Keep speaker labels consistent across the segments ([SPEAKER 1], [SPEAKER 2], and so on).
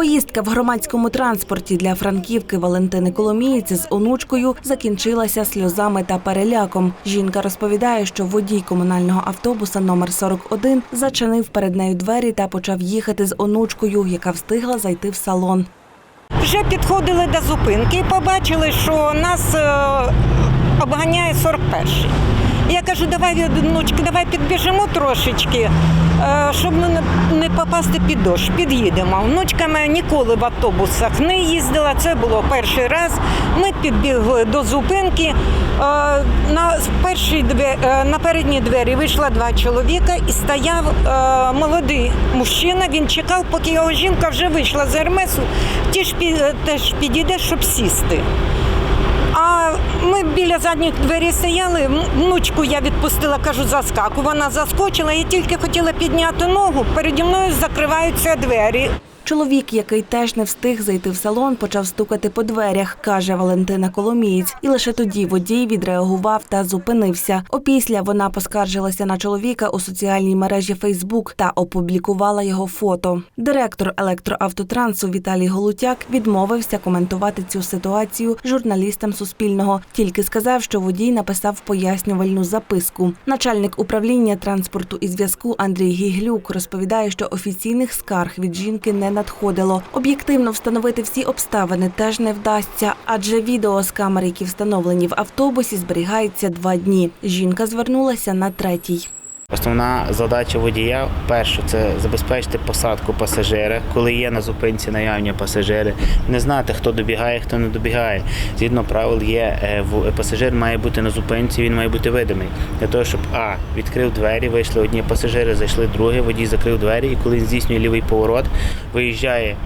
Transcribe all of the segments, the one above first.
[SPEAKER 1] Поїздка в громадському транспорті для франківки Валентини Коломієць з онучкою закінчилася сльозами та переляком. Жінка розповідає, що водій комунального автобуса номер 41 зачинив перед нею двері та почав їхати з онучкою, яка встигла зайти в салон.
[SPEAKER 2] Вже підходили до зупинки і побачили, що нас е, обганяє 41-й. Я кажу, давай, внучки, давай підбіжимо трошечки, е, щоб ми не, попасти під дощ, під'їдемо. Внучка моя ніколи в автобусах не їздила, це було перший раз. Ми підбігли до зупинки. Е, на, першій е, на передні двері вийшло два чоловіка і стояв молодий мужчина. Він чекав, поки його жінка вже вийшла з Ермесу, ті ж теж підійде, щоб сісти. А ми біля задніх дверей стояли. Внучку я відпустила, кажу, заскаку. Вона заскочила. Я тільки хотіла підняти ногу. Переді мною закриваються двері.
[SPEAKER 1] Чоловік, який теж не встиг зайти в салон, почав стукати по дверях, каже Валентина Коломієць. І лише тоді водій відреагував та зупинився. Опісля вона поскаржилася на чоловіка у соціальній мережі Фейсбук та опублікувала його фото. Директор електроавтотрансу Віталій Голутяк відмовився коментувати цю ситуацію журналістам Суспільного. Тільки сказав, що водій написав пояснювальну записку. Начальник управління транспорту і зв'язку Андрій Гіглюк розповідає, що офіційних скарг від жінки не надходило. Об'єктивно встановити всі обставини теж не вдасться, адже відео з камер, які встановлені в автобусі, зберігається два дні. Жінка звернулася на третій.
[SPEAKER 3] Основна задача водія перше це забезпечити посадку пасажира, коли є на зупинці наявні пасажири, не знати, хто добігає, хто не добігає. Згідно правил є е, пасажир має бути на зупинці, він має бути видимий для того, щоб а відкрив двері, вийшли одні пасажири, зайшли другі, водій закрив двері, і коли він здійснює лівий поворот, виїжджає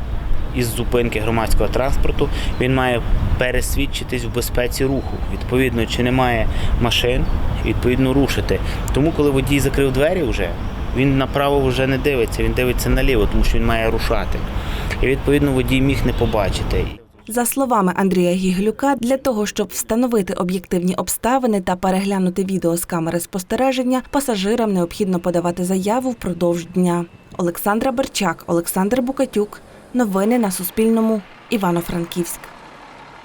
[SPEAKER 3] із зупинки громадського транспорту, він має пересвідчитись в безпеці руху. Відповідно, чи немає машин, відповідно рушити. Тому, коли водій закрив двері вже, він направо вже не дивиться, він дивиться наліво, тому що він має рушати. І відповідно водій міг не побачити.
[SPEAKER 1] За словами Андрія Гіглюка, для того, щоб встановити об'єктивні обставини та переглянути відео з камери спостереження, пасажирам необхідно подавати заяву впродовж дня. Олександра Берчак, Олександр Букатюк. Новини на Суспільному. Івано-Франківськ.